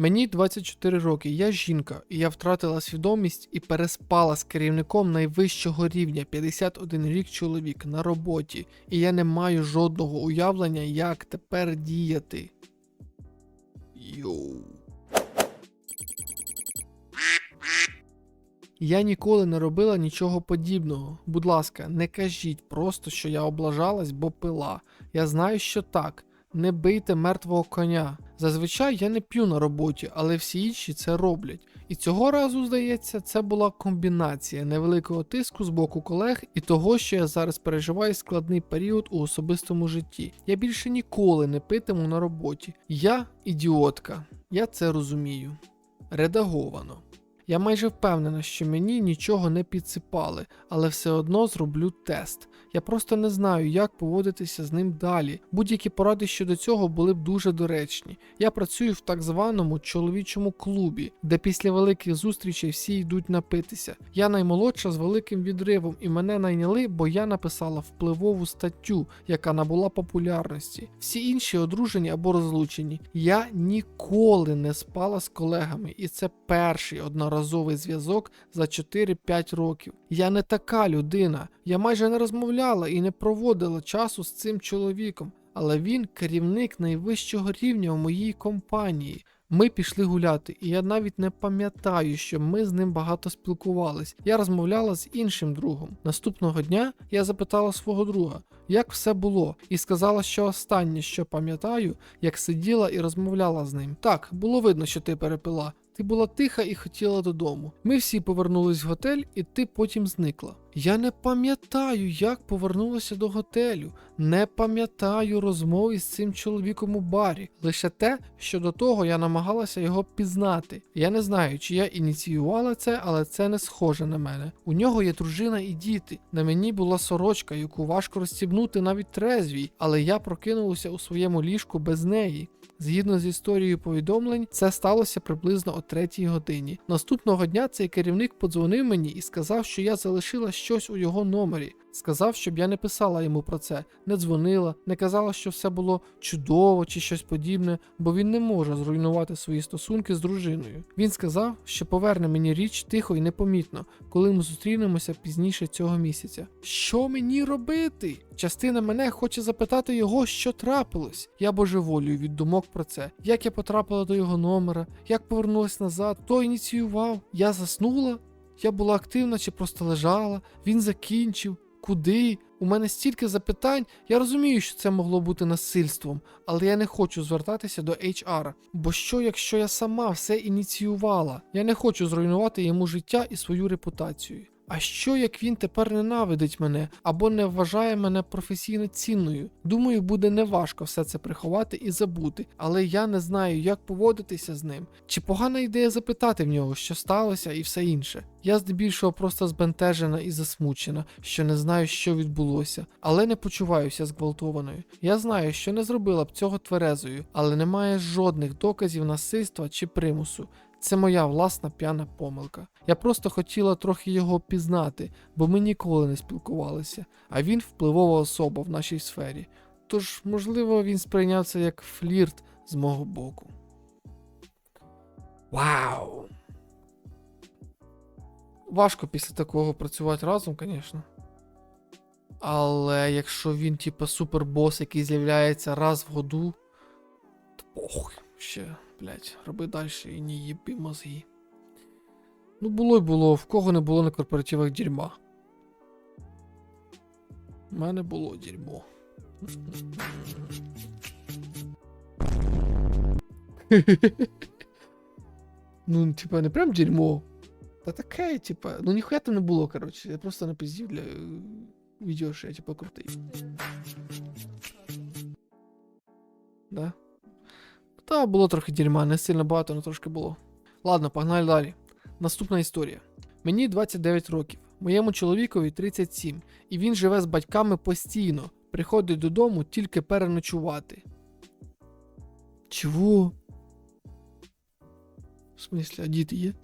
Мені 24 роки, я жінка, і я втратила свідомість і переспала з керівником найвищого рівня 51 рік чоловік на роботі, і я не маю жодного уявлення, як тепер діяти. Йоу. Я ніколи не робила нічого подібного. Будь ласка, не кажіть просто, що я облажалась, бо пила. Я знаю, що так. Не бийте мертвого коня. Зазвичай я не п'ю на роботі, але всі інші це роблять. І цього разу, здається, це була комбінація невеликого тиску з боку колег і того, що я зараз переживаю складний період у особистому житті. Я більше ніколи не питиму на роботі. Я ідіотка. Я це розумію. Редаговано. Я майже впевнена, що мені нічого не підсипали, але все одно зроблю тест. Я просто не знаю, як поводитися з ним далі. Будь-які поради щодо цього були б дуже доречні. Я працюю в так званому чоловічому клубі, де після великих зустрічей всі йдуть напитися. Я наймолодша з великим відривом, і мене найняли, бо я написала впливову статтю, яка набула популярності. Всі інші одружені або розлучені. Я ніколи не спала з колегами, і це перший одноразовий зв'язок за 4-5 років. Я не така людина. Я майже не розмовляла і не проводила часу з цим чоловіком, але він керівник найвищого рівня у моїй компанії. Ми пішли гуляти, і я навіть не пам'ятаю, що ми з ним багато спілкувались. Я розмовляла з іншим другом. Наступного дня я запитала свого друга, як все було, і сказала, що останнє, що пам'ятаю, як сиділа і розмовляла з ним. Так, було видно, що ти перепила. Ти була тиха і хотіла додому. Ми всі повернулись в готель, і ти потім зникла. Я не пам'ятаю, як повернулася до готелю. Не пам'ятаю розмови з цим чоловіком у барі. Лише те, що до того я намагалася його пізнати. Я не знаю, чи я ініціювала це, але це не схоже на мене. У нього є дружина і діти. На мені була сорочка, яку важко розстібнути навіть трезвій, але я прокинулася у своєму ліжку без неї. Згідно з історією повідомлень, це сталося приблизно о третій годині. Наступного дня цей керівник подзвонив мені і сказав, що я залишила щось у його номері. Сказав, щоб я не писала йому про це, не дзвонила, не казала, що все було чудово чи щось подібне, бо він не може зруйнувати свої стосунки з дружиною. Він сказав, що поверне мені річ тихо і непомітно, коли ми зустрінемося пізніше цього місяця. Що мені робити? Частина мене хоче запитати його, що трапилось. Я божеволюю від думок про це. Як я потрапила до його номера, як повернулась назад, хто ініціював? Я заснула? Я була активна чи просто лежала? Він закінчив. Куди? У мене стільки запитань. Я розумію, що це могло бути насильством, але я не хочу звертатися до HR. Бо що, якщо я сама все ініціювала? Я не хочу зруйнувати йому життя і свою репутацію. А що як він тепер ненавидить мене або не вважає мене професійно цінною? Думаю, буде неважко все це приховати і забути, але я не знаю, як поводитися з ним. Чи погана ідея запитати в нього, що сталося, і все інше. Я здебільшого просто збентежена і засмучена, що не знаю, що відбулося, але не почуваюся зґвалтованою. Я знаю, що не зробила б цього тверезою, але немає жодних доказів насильства чи примусу. Це моя власна п'яна помилка. Я просто хотіла трохи його пізнати, бо ми ніколи не спілкувалися, а він впливова особа в нашій сфері. Тож, можливо, він сприйняв це як флірт з мого боку. Вау! Важко після такого працювати разом, звісно. Але якщо він, типа, супербос, який з'являється раз в году, то похуй, ще, блять, роби далі і не їбі мозги. Ну, було й було, в кого не було на корпоративах дерьма. У мене було дерьмо. ну, типа, не прям дерьмо. Та таке, типа, ну ніхуя там не було, коротше. Я просто напиздів для е, відео, що я типа крутий. Да? Та було трохи дерьма, не сильно багато, але трошки було. Ладно, погнали далі. Наступна історія. Мені 29 років, моєму чоловікові 37, і він живе з батьками постійно, приходить додому тільки переночувати. Чого? В смислі, а діти є?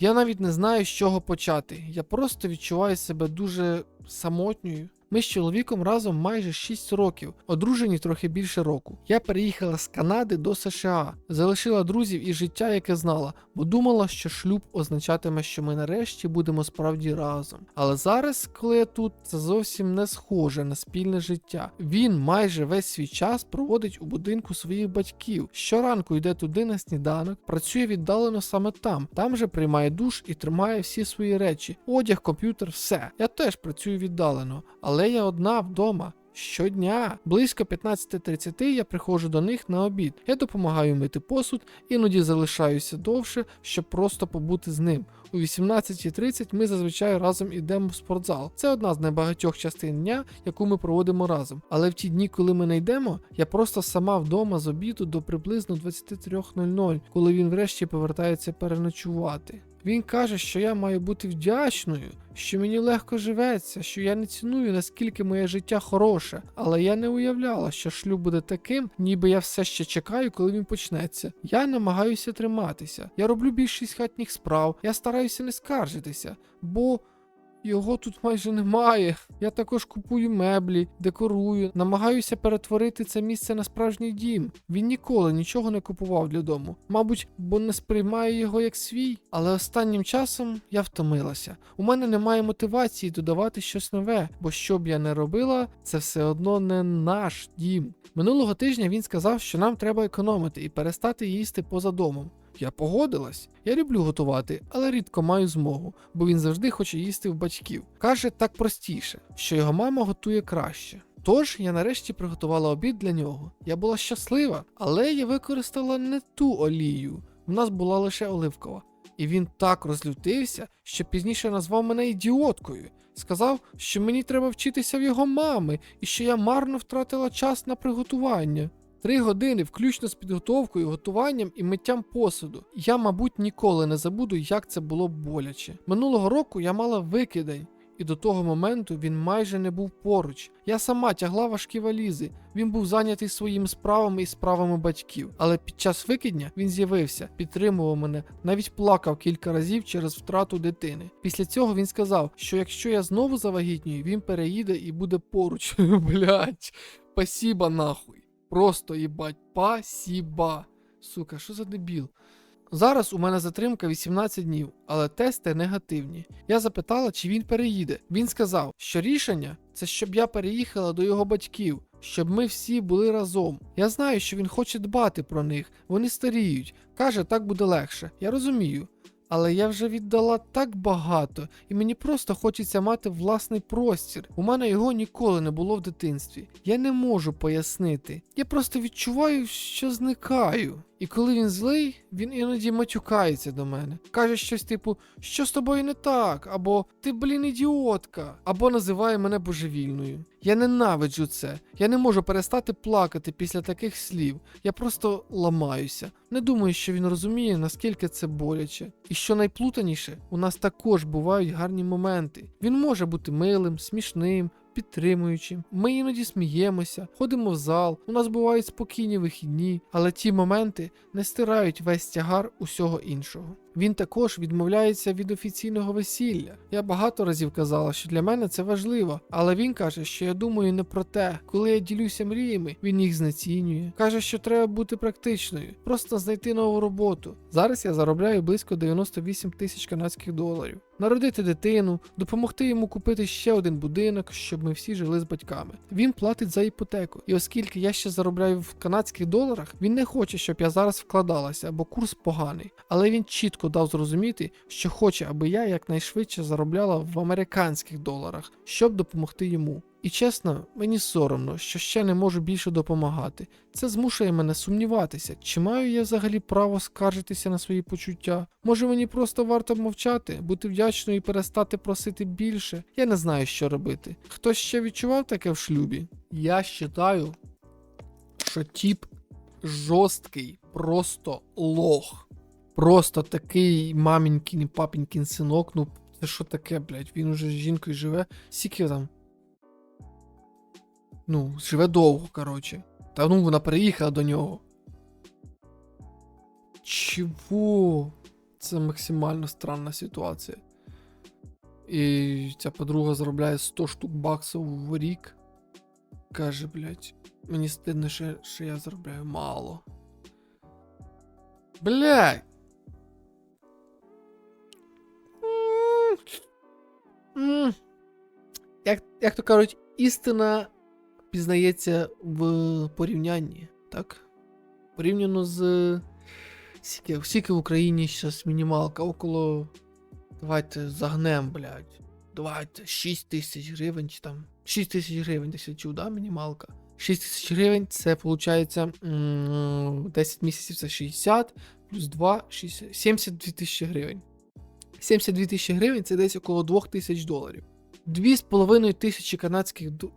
Я навіть не знаю, з чого почати. Я просто відчуваю себе дуже самотньою. Ми з чоловіком разом майже 6 років, одружені трохи більше року. Я переїхала з Канади до США, залишила друзів і життя, яке знала, бо думала, що шлюб означатиме, що ми нарешті будемо справді разом. Але зараз, коли я тут, це зовсім не схоже на спільне життя. Він майже весь свій час проводить у будинку своїх батьків. Щоранку йде туди на сніданок, працює віддалено саме там. Там же приймає душ і тримає всі свої речі: одяг, комп'ютер, все. Я теж працюю віддалено, але я одна вдома. Щодня близько 15.30 я приходжу до них на обід. Я допомагаю мити посуд, іноді залишаюся довше, щоб просто побути з ним. У 18.30 ми зазвичай разом ідемо в спортзал. Це одна з небагатьох частин дня, яку ми проводимо разом. Але в ті дні, коли ми не йдемо, я просто сама вдома з обіду до приблизно 23.00, коли він врешті повертається переночувати. Він каже, що я маю бути вдячною, що мені легко живеться, що я не ціную, наскільки моє життя хороше, але я не уявляла, що шлюб буде таким, ніби я все ще чекаю, коли він почнеться. Я намагаюся триматися. Я роблю більшість хатніх справ, я стараюся не скаржитися, бо. Його тут майже немає. Я також купую меблі, декорую, намагаюся перетворити це місце на справжній дім. Він ніколи нічого не купував для дому. Мабуть, бо не сприймає його як свій. Але останнім часом я втомилася. У мене немає мотивації додавати щось нове, бо що б я не робила, це все одно не наш дім. Минулого тижня він сказав, що нам треба економити і перестати їсти поза домом. Я погодилась. Я люблю готувати, але рідко маю змогу, бо він завжди хоче їсти в батьків. Каже так простіше, що його мама готує краще. Тож я нарешті приготувала обід для нього. Я була щаслива, але я використала не ту олію. В нас була лише оливкова. І він так розлютився, що пізніше назвав мене ідіоткою. Сказав, що мені треба вчитися в його мами і що я марно втратила час на приготування. Три години, включно з підготовкою, готуванням і миттям посуду. Я, мабуть, ніколи не забуду, як це було боляче. Минулого року я мала викидень, і до того моменту він майже не був поруч. Я сама тягла важкі валізи. Він був зайнятий своїми справами і справами батьків. Але під час викидня він з'явився, підтримував мене, навіть плакав кілька разів через втрату дитини. Після цього він сказав, що якщо я знову завагітнюю, він переїде і буде поруч. Блять, спасіба нахуй. Просто їбать, пасіба. Сука, що за дебіл? Зараз у мене затримка 18 днів, але тести негативні. Я запитала, чи він переїде. Він сказав, що рішення це щоб я переїхала до його батьків, щоб ми всі були разом. Я знаю, що він хоче дбати про них, вони старіють. Каже, так буде легше. Я розумію. Але я вже віддала так багато, і мені просто хочеться мати власний простір. У мене його ніколи не було в дитинстві. Я не можу пояснити. Я просто відчуваю, що зникаю. І коли він злий, він іноді матюкається до мене. Каже щось типу, що з тобою не так, або ти, блін, ідіотка, або називає мене божевільною. Я ненавиджу це. Я не можу перестати плакати після таких слів. Я просто ламаюся. Не думаю, що він розуміє, наскільки це боляче. І що найплутаніше, у нас також бувають гарні моменти. Він може бути милим, смішним, підтримуючим. Ми іноді сміємося, ходимо в зал, у нас бувають спокійні вихідні, але ті моменти не стирають весь тягар усього іншого. Він також відмовляється від офіційного весілля. Я багато разів казала, що для мене це важливо, але він каже, що я думаю не про те. Коли я ділюся мріями, він їх знецінює. Каже, що треба бути практичною, просто знайти нову роботу. Зараз я заробляю близько 98 тисяч канадських доларів. Народити дитину, допомогти йому купити ще один будинок, щоб ми всі жили з батьками. Він платить за іпотеку, і оскільки я ще заробляю в канадських доларах, він не хоче, щоб я зараз вкладалася, бо курс поганий. Але він чітко дав зрозуміти, що хоче, аби я якнайшвидше заробляла в американських доларах, щоб допомогти йому. І чесно, мені соромно, що ще не можу більше допомагати. Це змушує мене сумніватися, чи маю я взагалі право скаржитися на свої почуття. Може мені просто варто мовчати, бути вдячною і перестати просити більше. Я не знаю, що робити. Хтось ще відчував таке в шлюбі? Я вважаю, що тіп жорсткий, просто лох. Просто такий мамінькін і папінькін синок. Ну, це що таке, блядь? Він уже з жінкою живе. Скільки там? Ну, живе довго, коротше. Та ну вона переїхала до нього. Чого? Це максимально странна ситуація. І ця подруга заробляє 100 штук баксів в рік. Каже, блядь, мені стидно, що, що я заробляю мало. Блядь. Як, то кажуть, істина пізнається в порівнянні, так? Порівняно з. Скільки, скільки в Україні зараз мінімалка около. Давайте загнем, блядь. Давайте 6 тисяч гривень чи там. 6 тисяч гривень десь чув, да, мінімалка. 6 тисяч гривень це виходить 10 місяців це 60, плюс 2, 60, 72 тисячі гривень. 72 тисячі гривень це десь около 2 тисяч доларів. 2,5 тисячі канадських до...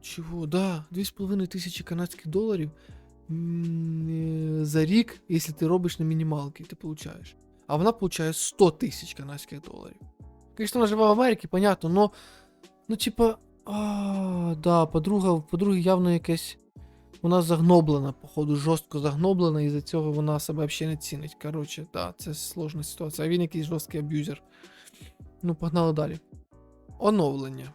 Чого? Да, 2,5 тисячі канадських доларів е, за рік, якщо ти робиш на мінімалки, ти получаєш. А вона получає 100 тисяч канадських доларів. Звісно, вона живе в Америці, понятно, но. Ну, типа. А, да, подруга, подруги явно якась. Вона загноблена, походу, жорстко загноблена, і за цього вона себе взагалі не цінить. Коротше, да, це сложна ситуація. А він якийсь жорсткий аб'юзер. Ну, погнали далі. Оновлення.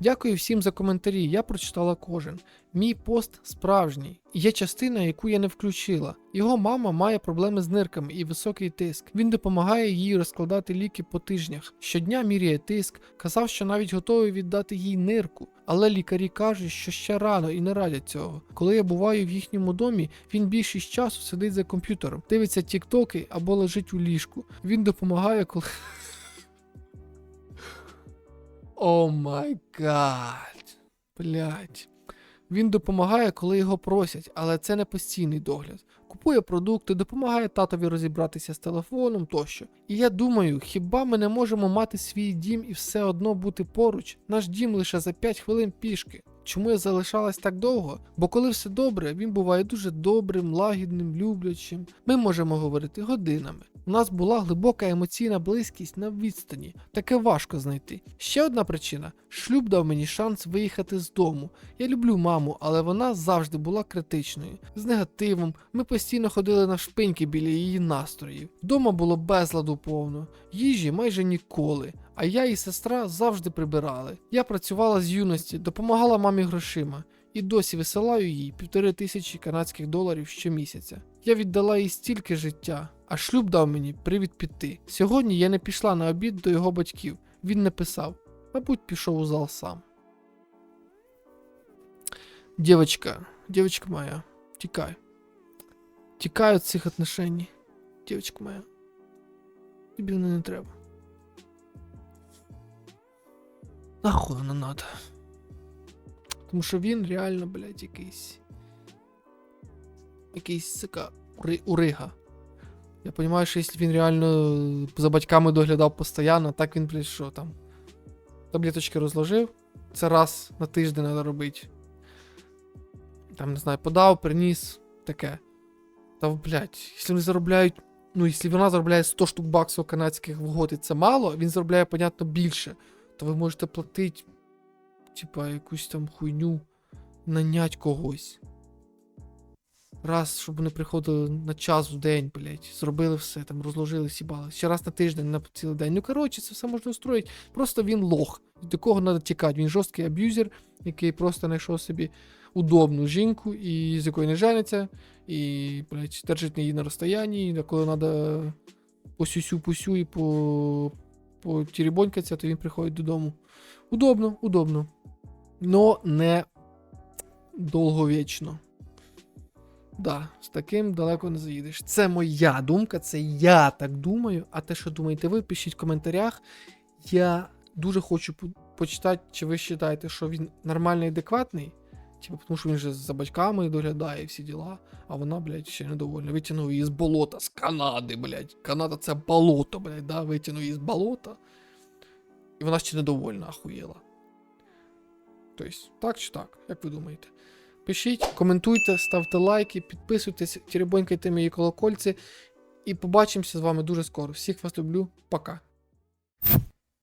Дякую всім за коментарі. Я прочитала кожен. Мій пост справжній. Є частина, яку я не включила. Його мама має проблеми з нирками і високий тиск. Він допомагає їй розкладати ліки по тижнях. Щодня міряє тиск, казав, що навіть готовий віддати їй нирку. Але лікарі кажуть, що ще рано і не радять цього. Коли я буваю в їхньому домі, він більшість часу сидить за комп'ютером, дивиться тіктоки або лежить у ліжку. Він допомагає, коли. О май гад. Блять. Він допомагає, коли його просять, але це не постійний догляд. Купує продукти, допомагає татові розібратися з телефоном тощо. І я думаю, хіба ми не можемо мати свій дім і все одно бути поруч? Наш дім лише за 5 хвилин пішки. Чому я залишалась так довго? Бо коли все добре, він буває дуже добрим, лагідним, люблячим. Ми можемо говорити годинами. У нас була глибока емоційна близькість на відстані. Таке важко знайти. Ще одна причина: шлюб дав мені шанс виїхати з дому. Я люблю маму, але вона завжди була критичною. З негативом ми постійно ходили на шпиньки біля її настроїв. Вдома було безладу повно, їжі майже ніколи. А я і сестра завжди прибирали. Я працювала з юності, допомагала мамі грошима і досі висилаю їй півтори тисячі канадських доларів щомісяця. Я віддала їй стільки життя, а шлюб дав мені привід піти. Сьогодні я не пішла на обід до його батьків. Він не писав. Мабуть, пішов у зал сам. Девочка, девочка моя, тікай. Тікай від цих отношений. Девочка моя. Тобі не треба. Нахуй воно надо. Тому що він реально, блядь, якийсь. Якийсь сука, ури- урига. Я розумію, що якщо він реально за батьками доглядав постійно, так він, блядь, що там. Таблеточки розложив. Це раз на тиждень треба робити. Там, не знаю, подав, приніс, таке. Та, блядь, якщо вони заробляють. Ну, якщо вона заробляє 100 штук баксів канадських в год, і це мало, він заробляє, понятно, більше то ви можете платити, типа, якусь там хуйню, нанять когось. Раз, щоб вони приходили на час в день, блять, зробили все, там розложили, сібали. Ще раз на тиждень на цілий день. Ну, коротше, це все можна устроїти. Просто він лох. До кого треба тікати. Він жорсткий аб'юзер, який просто знайшов собі удобну жінку, і з якою не жениться, і, блять, держить її на розстоянні, і коли треба по сюсю-пусю і по потірібонькатися, то він приходить додому. Удобно, удобно. Но не довговічно. Да, з таким далеко не заїдеш. Це моя думка, це я так думаю. А те, що думаєте ви, пишіть в коментарях. Я дуже хочу почитати, чи ви вважаєте, що він нормальний, адекватний. Типу, тому що він же за батьками доглядає всі діла, а вона, блядь, ще недовольна. Витягнув її з болота, з Канади, блядь. Канада це болото, блядь, да? Витягнув її з болота. І вона ще недовольна, ахуєла. Тобто, так чи так, як ви думаєте? Пишіть, коментуйте, ставте лайки, підписуйтесь, теребонькайте мої колокольці. І побачимося з вами дуже скоро. Всіх вас люблю, пока.